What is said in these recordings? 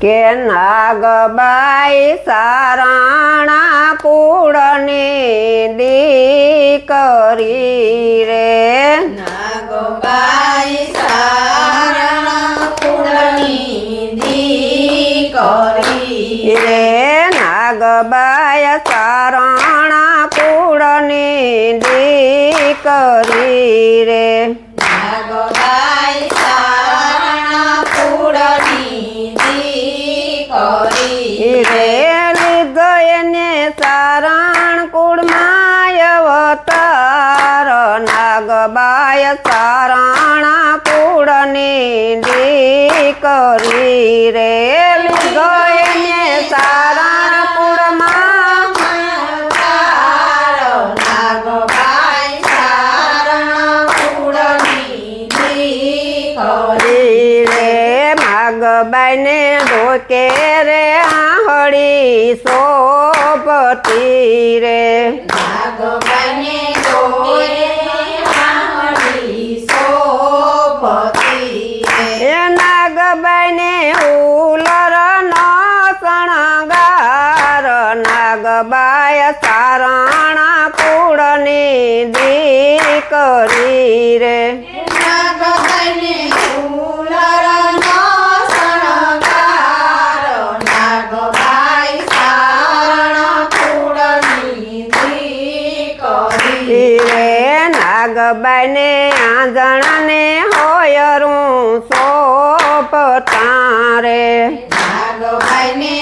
કે નાગબાઈ સારાણા કુળની દીકરી રે. નાગબાઈ સારણા કુળની દીકરી રે. નાગબાઈ સારાણા કુળની દીકરી રે. નાગબાય સારાણા કુળની દીકરી રે લીધો એને સારણ કુળમાં નાગબાઈ સારણા કુળની દીકરી રે માગબાઈને ઢોકે રે આહળી સોપતી રે. નાગબાઈને જોડે નાગબાય સારણા કુળની દીકરી રે. નાગબાઈને નાગબાઈને હોયરું સોપતા રે નાગબાઈને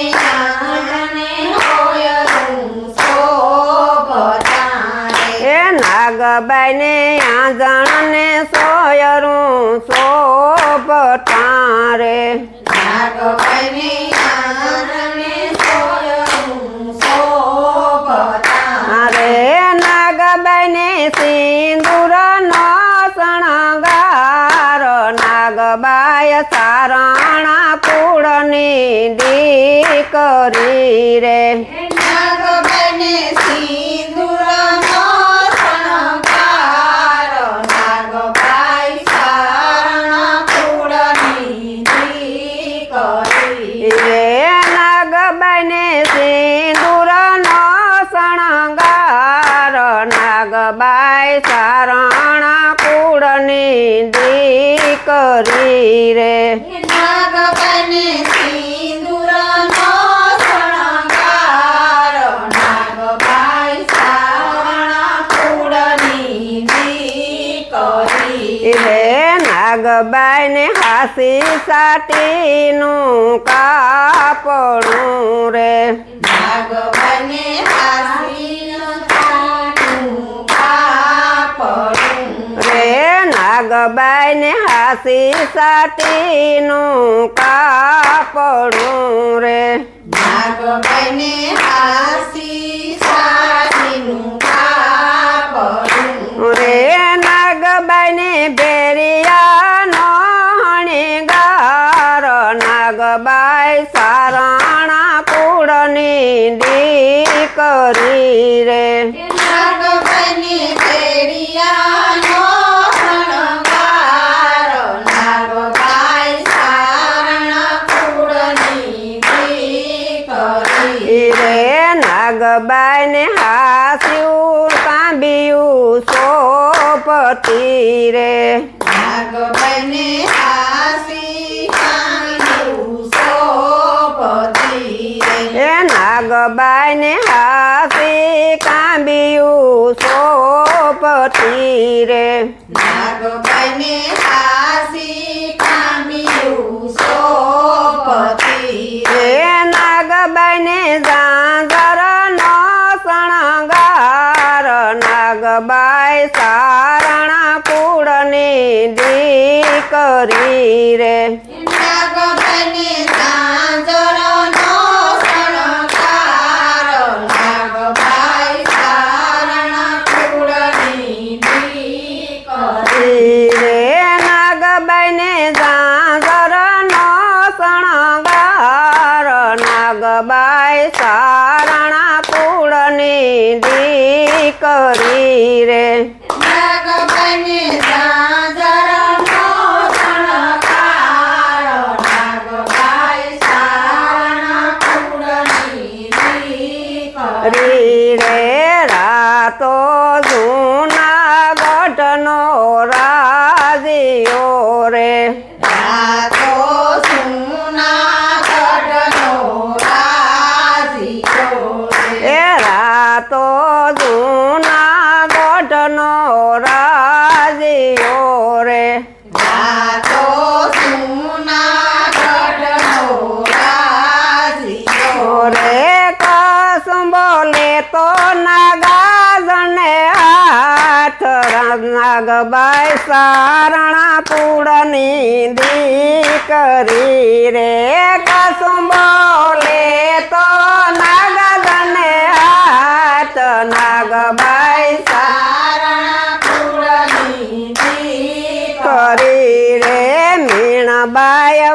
નાગબાઈને આંગણને સોયરું સોપતા રે નાગબાઈને આંગણે હોયરું સોપતારે અરે નાગબાઈને સિંદૂર નો શણગાર નાગબાય સારાણા કુળની દીકરી રે નાગબાઈને સિંદૂરનો શણગાર નાગબાઈ સારણા કુળની દીકરી રે નાગબાઈને સિંદૂર નો શણગાર નાગબાઈ સારાણા કુળની દીકરી રે. નાગબાઈને સિંદૂરનો નાગબાઈ ને હાસી સાટીનું કાપડું રે. નાગબાઈને હાસીનું નાગબાઈને હાસી સાટીનું કાપડું રે. નાગબાઈને હાસી સાડીનું કાપડું રે નાગબાઈને ભેરિયાનો હણીગાર નાગબાઈ સારાણા કુળની દીકરી રે. સોપતી રે નાગબાઈને હાસી કાંડું સોપતી રે એ નાગબાઈને દીકરી રે નાગબાઈ સારણા કુળની દીકરી રે હાથ નાગબાઈ સારણા કુળની દીકરી રે, કસું બોલે તો નાગાજને હાથ નાગબાઈ સારણા કુળની દીકરી. કરી રે મીણબાય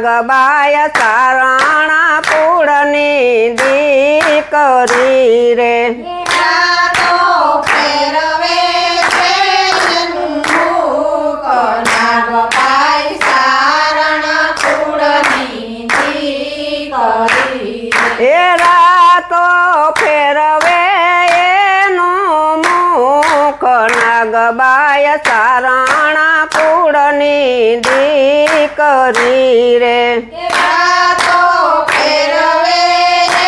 નાગબાય સારણા પૂળની દીકરી રે. નાગબાઈ સારણા કુળની દીકરી રે. એ રાતો ફેરવે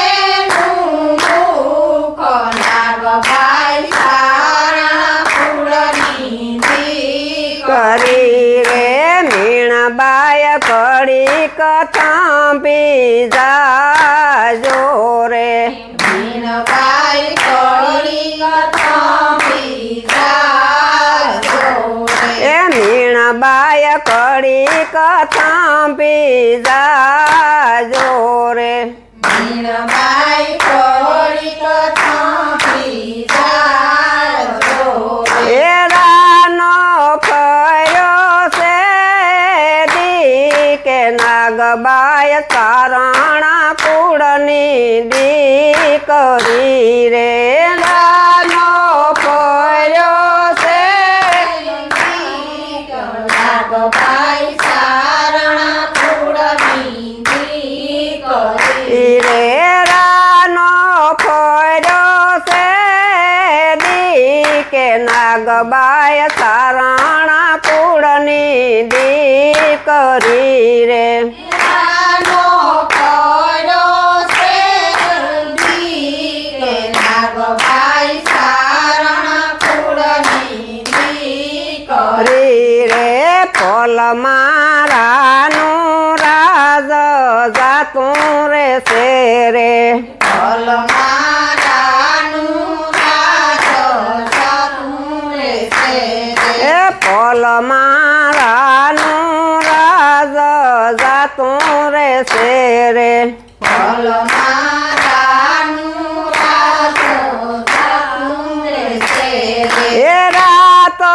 એનું મુખ નાગબાય સારાણા પૂળની દીકરી રે કરી રે મીણબાય કરી કથા જાજો કડી કથાંબી જાજો રે મીણબાઈ કળી કથાંબી જાજો રે. એ રાનો ફર્યો છે દી કે નાગબાય સારાણા કુળની દીકરી રે રાનો ફર્યો છે નાગબાઈ સારણા કુળની દીકરી. ઈ રે રાનો ફર્યો છે દી કે નાગબાય સારાણા કુળની દીકરી રે. પોલ મારાનું રાજ જાતું રે. છે પોલ મારાનું રાજ જાતું રે છે રે ફલ મારાનું રાજ જાતું રે. એ રાતો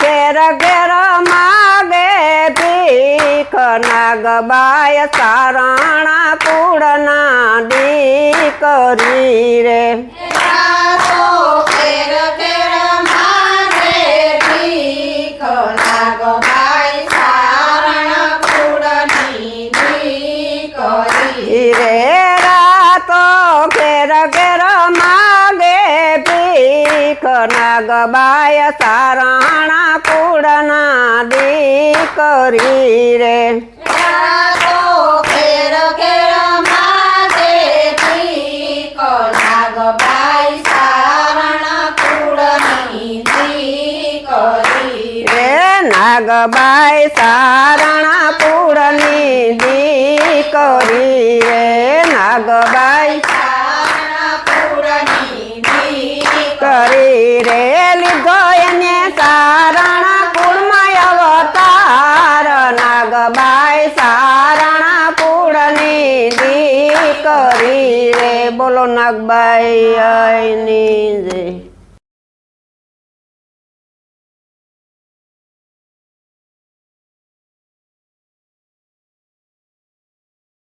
ઘેર ઘેર માગે ભીખ નાગબાય સારણા કુળના દીકરી રે ઘેર ઘેર માગે ભીખ નાગબાય સારાણા કુળના દીકરી રે. નાગબાઈ સારણા પૂળની દીકરી રે. નાગબાઈ સારણ કુળની દીકરી. કરી રે લીધો એને સારણા કુળમાં અવતાર, નાગબાઈ સારણા કુળની દીકરી રે. બોલો નાગબાઈ આઈની જય